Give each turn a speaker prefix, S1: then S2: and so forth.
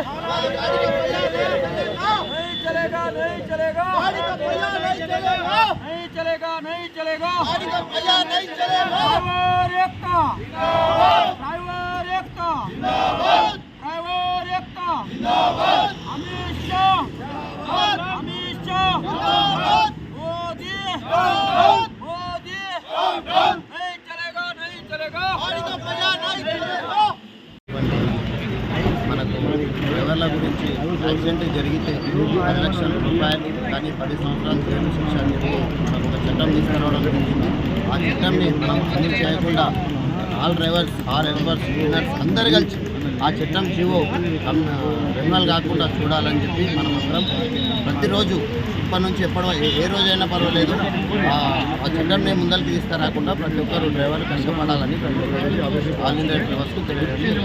S1: नहीं चलेगा नहीं चलेगा
S2: गाड़ी का पहिया नहीं चलेगा
S1: नहीं चलेगा नहीं चलेगा
S2: गाड़ी का पहिया नहीं चलेगा
S1: ड्राइवर एकता ड्राइवर एकता ड्राइवर एकता
S3: మనకు ఎవరి గురించి యాక్సిడెంట్ జరిగితే పది లక్షల రూపాయలు కానీ పది సంవత్సరాలు జైలు శిక్ష అని చెప్పి ఒక చట్టం తీసుకురావడం జరిగింది. ఆ చట్టంని మనం అమలు చేయకుండా all drivers all drivers cleaners అందరు కలిసి ఆ చట్టం జీవో రెన్యువల్ కాకుండా చూడాలని చెప్పి మనం అందరం ప్రతిరోజు ఇప్పటి నుంచి ఎప్పటి వరకు ఏ రోజైనా పర్వాలేదు ఆ ఆ చట్టంని ముందరికి తీసుకురాకుండా ప్రతి ఒక్కరు డ్రైవర్ కష్టపడాలని ప్రతి ఒక్కరు ఆల్ ఇండియా డ్రైవర్స్కు తెలియజేయాలి